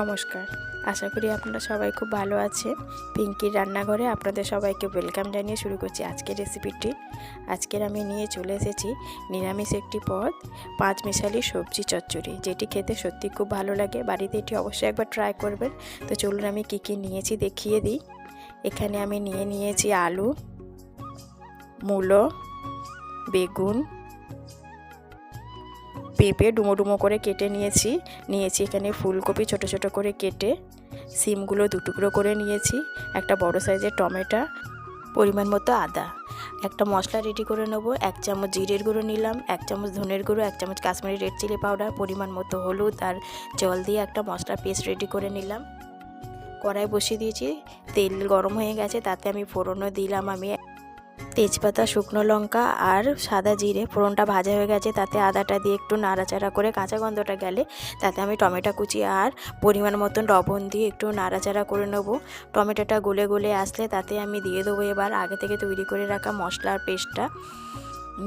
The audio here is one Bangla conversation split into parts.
নমস্কার। আশা করি আপনারা সবাই খুব ভালো আছে পিঙ্কির রান্নাঘরে আপনাদের সবাইকে ওয়েলকাম জানিয়ে শুরু করছি আজকের রেসিপিটি। আজকের আমি নিয়ে চলে এসেছি নিরামিষ একটি পদ, পাঁচ মিশালি সবজি চচ্চড়ি, যেটি খেতে সত্যি খুব ভালো লাগে। বাড়িতে এটি অবশ্যই একবার ট্রাই করবেন। তো চলুন আমি কী কী নিয়েছি দেখিয়ে দিই। এখানে আমি নিয়ে নিয়েছি আলু, মূলো, বেগুন পেঁপে ডুমো ডুমো করে কেটে নিয়েছি। নিয়েছি এখানে ফুলকপি ছোট ছোট করে কেটে। সিমগুলো দুটুকরো করে নিয়েছি। একটা বড় সাইজের টমেটো, পরিমাণ মতো আদা। একটা মশলা রেডি করে নেব। এক চামচ জিরের গুঁড়ো নিলাম, এক চামচ ধনের গুঁড়ো, এক চামচ কাশ্মীরি রেড চিলি পাউডার পরিমাণ মতো হলুদ আর জল দিয়ে একটা মশলা পেস্ট রেডি করে নিলাম। কড়াই বসিয়ে দিয়েছি। তেল গরম হয়ে গেছে, তাতে আমি ফোড়নও দিলাম আমি। তেজপাতা, শুকনো লঙ্কা আর সাদা জিরে। ফোড়নটা ভাজা হয়ে গেছে, তাতে আদাটা দিয়ে একটু নাড়াচাড়া করে কাঁচা গন্ধটা গেলে তাতে আমি টমেটো কুচি আর পরিমাণ মতন লবণ দিয়ে একটু নাড়াচাড়া করে নেব। টমেটোটা গলে গলে আসলে তাতে আমি দিয়ে দেবো এবার আগে থেকে তৈরি করে রাখা মশলার পেস্টটা।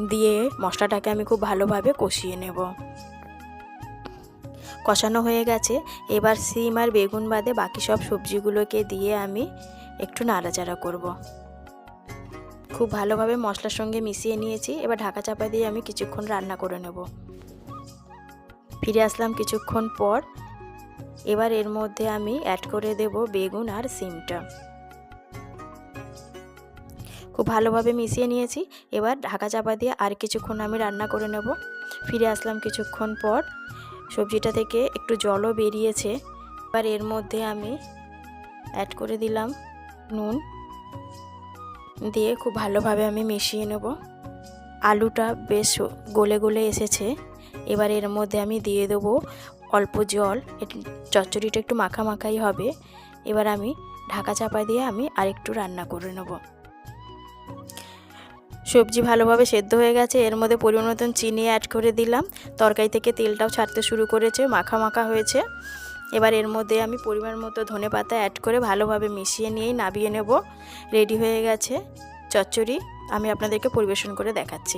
দিয়ে মশলাটাকে আমি খুব ভালোভাবে কষিয়ে নেব। কষানো হয়ে গেছে। এবার সিম আর বেগুন বাদে বাকি সব সবজিগুলোকে দিয়ে আমি একটু নাড়াচাড়া করব। খুব ভালোভাবে মশলার সঙ্গে মিশিয়ে নিয়েছি। এবার ঢাকা চাপা দিয়ে আমি কিছুক্ষণ রান্না করে নেব। ফিরে আসলাম কিছুক্ষণ পর। এবার এর মধ্যে আমি অ্যাড করে দেব বেগুন আর সিমটা। খুব ভালোভাবে মিশিয়ে নিয়েছি। এবার ঢাকা চাপা দিয়ে আর কিছুক্ষণ আমি রান্না করে নেব। ফিরে আসলাম কিছুক্ষণ পর। সবজিটা থেকে একটু জলও বেরিয়েছে। এবার এর মধ্যে আমি অ্যাড করে দিলাম নুন। দিয়ে খুব ভালোভাবে আমি মিশিয়ে নেব। আলুটা বেশ গলে গলে এসেছে। এবার এর মধ্যে আমি দিয়ে দেবো অল্প জল। চচ্চড়িটা একটু মাখা মাখাই হবে। এবার আমি ঢাকা চাপা দিয়ে আমি আরেকটু রান্না করে নেব। সবজি ভালোভাবে সেদ্ধ হয়ে গেছে। এর মধ্যে পরিমাণ মতন চিনি অ্যাড করে দিলাম। তরকারি থেকে তেলটাও ছাড়তে শুরু করেছে, মাখা মাখা হয়েছে। এবার এর মধ্যে আমি পরিমাণ মতো ধনে পাতা অ্যাড করে ভালোভাবে মিশিয়ে নিয়েই নাবিয়ে নেব। রেডি হয়ে গেছে চচ্চড়ি। আমি আপনাদেরকে পরিবেশন করে দেখাচ্ছি।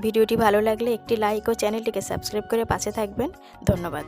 ভিডিওটি ভালো লাগলে একটি লাইক ও চ্যানেলটিকে সাবস্ক্রাইব করে পাশে থাকবেন। ধন্যবাদ।